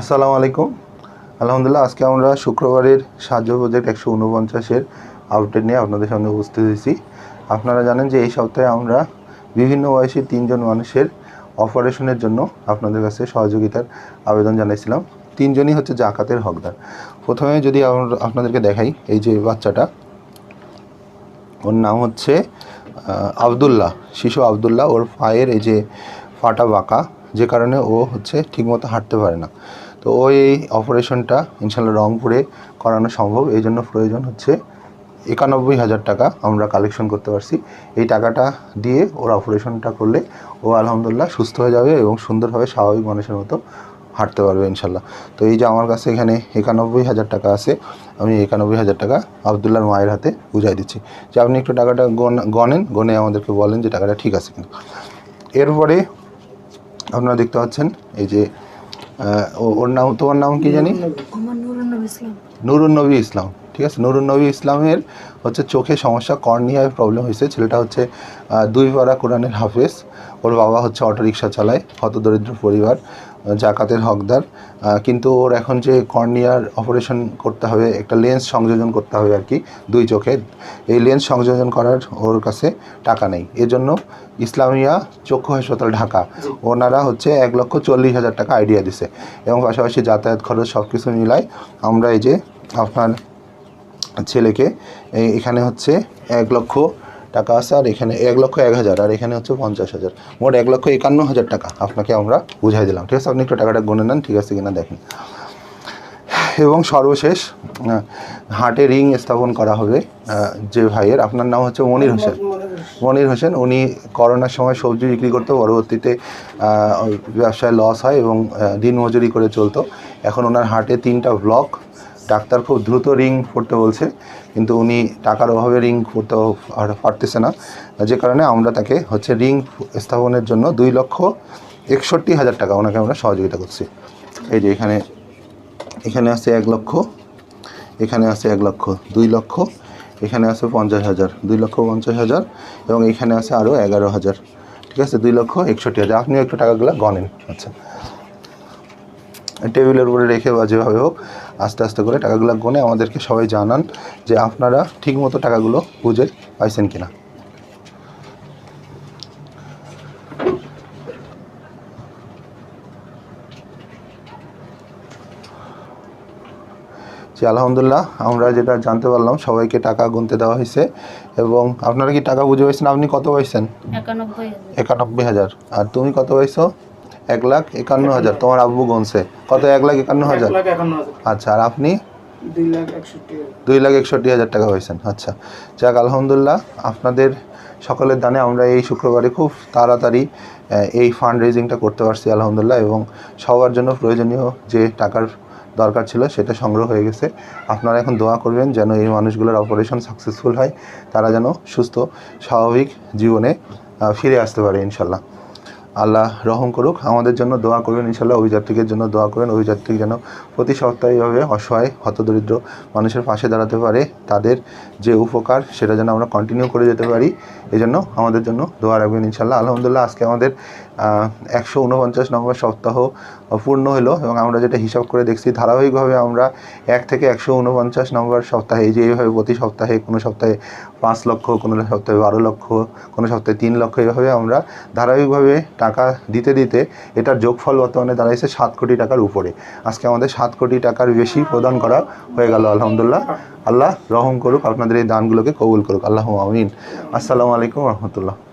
আসসালামু আলাইকুম। আলহামদুলিল্লাহ, আজকে আমরা শুক্রবারের সাহায্য প্রজেক্ট একশো উনপঞ্চাশের আপডেট নিয়ে আপনাদের সামনে উপস্থিত হয়েছি। আপনারা জানেন যে এই সপ্তাহে আমরা বিভিন্ন বয়সী তিনজন মানুষের অপারেশনের জন্য আপনাদের কাছে সহযোগিতার আবেদন জানাইছিলাম। তিনজনই হচ্ছে জাকাতের হকদার। প্রথমে যদি আপনাদেরকে দেখাই এই যে বাচ্চাটা, ওর নাম হচ্ছে আবদুল্লাহ, শিশু আবদুল্লাহ। ওর পায়ের এই যে ফাটা বাঁকা, যে কারণে ও হচ্ছে ঠিকমতো হাঁটতে পারে না। তো ওই অপারেশনটা ইনশাল্লাহ রংপুরে করানো সম্ভব। এই জন্য প্রয়োজন হচ্ছে একানব্বই হাজার টাকা আমরা কালেকশন করতে পারছি। এই টাকাটা দিয়ে ওর অপারেশনটা করলে ও আলহামদুলিল্লাহ সুস্থ হয়ে যাবে এবং সুন্দরভাবে স্বাভাবিক মানুষের মতো হাঁটতে পারবে ইনশাল্লাহ তো এই যে আমার কাছে এখানে একানব্বই হাজার টাকা আছে, আমি একানব্বই হাজার টাকা আবদুল্লার মায়ের হাতে বুঝাই দিচ্ছি। যে আপনি একটু টাকাটা গণ- গণেন গনে আমাদেরকে বলেন যে টাকাটা ঠিক আছে কিনা। এরপরে আপনারা দেখতে পাচ্ছেন এই যে ওর নাম তোমার নাম কি জানি? নুরুন নবী ইসলাম। ঠিক আছে? নুরুন নবী ইসলামের হচ্ছে চোখে সমস্যা কর্নিয়ায় প্রবলেম হয়েছে। ছেলেটা হচ্ছে দুই পাড়া কোরআনের হাফেজ। ওর বাবা হচ্ছে অটোরিকশা চালায় হতদরিদ্র পরিবার জাকাতের হকদার। কিন্তু ওর এখন যে কর্নিয়ার অপারেশন করতে হবে একটা লেন্স সংযোজন করতে হবে আর কি দুই চোখে। এই লেন্স সংযোজন করার ওর কাছে টাকা নেই। এজন্য ইসলামিয়া চক্ষু হাসপাতাল ঢাকা ওনারা হচ্ছে এক লক্ষ চল্লিশ হাজার টাকা আইডিয়া দিছে। এবং পাশাপাশি যাতায়াত খরচ সব কিছু মিলায় আমরা এই যে আপনার ছেলেকে এখানে হচ্ছে এক লক্ষ টাকা আছে আর এখানে এক লক্ষ এক হাজার আর এখানে হচ্ছে পঞ্চাশ হাজার। মোট এক লক্ষ একান্ন হাজার টাকা আপনাকে আমরা বুঝাই দিলাম। ঠিক আছে আপনি একটু টাকাটা গুনে নেন ঠিক আছে কিনা দেখেন। এবং সর্বশেষ হাটে রিং স্থাপন করা হবে যে ভাইয়ের আপনার নাম হচ্ছে মনির হোসেন। মনির হোসেন উনি করোনার সময় সবজি বিক্রি করতো পরবর্তীতে ব্যবসায় লস হয় এবং আহ, দিনমজুরি করে চলতো। এখন ওনার হাটে তিনটা ব্লক ডাক্তার খুব দ্রুত রিং করতে বলছে, কিন্তু উনি টাকার অভাবে রিং করতে পারতেছে না। যে কারণে আমরা তাকে হচ্ছে রিং স্থাপনের জন্য দুই লক্ষ একষট্টি হাজার টাকা ওনাকে আমরা সহযোগিতা করছি। এই যে এখানে এখানে আছে এক লক্ষ, এখানে আছে এক লক্ষ, দুই লক্ষ, এখানে আছে পঞ্চাশ হাজার, দুই লক্ষ পঞ্চাশ হাজার এবং এখানে আছে আরও এগারো হাজার। ঠিক আছে? দুই লক্ষ একষট্টি হাজার। আপনিও একটু টাকাগুলো গণেন। আচ্ছা। টেবিলের উপরে রেখে বা যেভাবে হোক আস্তে আস্তে করে টাকাগুলো গনে আমাদেরকে সবাই জানান যে আপনারা ঠিকমতো টাকাগুলো বুঝে পাইছেন কিনা। জি আলহামদুলিল্লাহ আমরা যেটা জানতে পারলাম সবাইকে টাকা গুনতে দেওয়া হয়েছে এবং আপনারা কি টাকা বুঝে পাইছেন? আপনি কত পাইছেন? একানব্বই একানব্বই হাজার। আর তুমি কত পাইছো? এক লাখ একান্ন হাজার। তোমার আব্বু গুনছে। কত? এক লাখ একান্ন হাজার? আচ্ছা আর আপনি? দুই লাখ একষট্টি হাজার। দুই লাখ একষট্টি হাজার টাকা হয়েছেন। আচ্ছা যাক আলহামদুলিল্লাহ আপনাদের সকলের দানে আমরা এই শুক্রবারে খুব তাড়াতাড়ি এই ফান্ড রেজিংটা করতে পারছি আলহামদুলিল্লাহ এবং সবার জন্য প্রয়োজনীয় যে টাকার দরকার ছিল সেটা সংগ্রহ হয়ে গেছে। আপনারা এখন দোয়া করবেন যেন এই মানুষগুলোর অপারেশন সাকসেসফুল হয় তারা যেন সুস্থ স্বাভাবিক জীবনে ফিরে আসতে পারে ইনশাল্লাহ। আল্লাহ রহম করুক। আমাদের জন্য দোয়া করবেন ইনশাল্লাহ অভিযাত্রীদের জন্য দোয়া করবেন। অভিযাত্রী যেন প্রতি সপ্তাহে এইভাবে অসহায়, হতদরিদ্র মানুষের পাশে দাঁড়াতে পারে, তাদের যে উপকার সেটা যেন আমরা কন্টিনিউ করে যেতে পারি, এজন্য আমাদের জন্য দোয়া রাখবেন ইনশাল্লাহ আলহামদুলিল্লাহ, আজকে আমাদের একশো উনপঞ্চাশ নম্বর সপ্তাহ পূর্ণ হলো এবং আমরা যেটা হিসাব করে দেখছি, ধারাবাহিকভাবে আমরা এক থেকে একশো উনপঞ্চাশ নম্বর সপ্তাহে যে এইভাবে প্রতি সপ্তাহে, কোনো সপ্তাহে পাঁচ লক্ষ, কোনো সপ্তাহে বারো লক্ষ, কোনো সপ্তাহে তিন লক্ষ, এইভাবে আমরা ধারাবাহিকভাবে টাকা দিতে দিতে এটার যোগফল বর্তমানে দাঁড়াইছে সাত কোটি টাকার উপরে। আজকে আমাদের সাত কোটি টাকার বেশি প্রদান করা হয়ে গেল, আলহামদুলিল্লাহ। আল্লাহ রহম করুক, আপনাদের এই দানগুলোকে কবুল করুক। আল্লাহ আমিন। আসসালামু আলাইকুম রহমতুল্লাহ।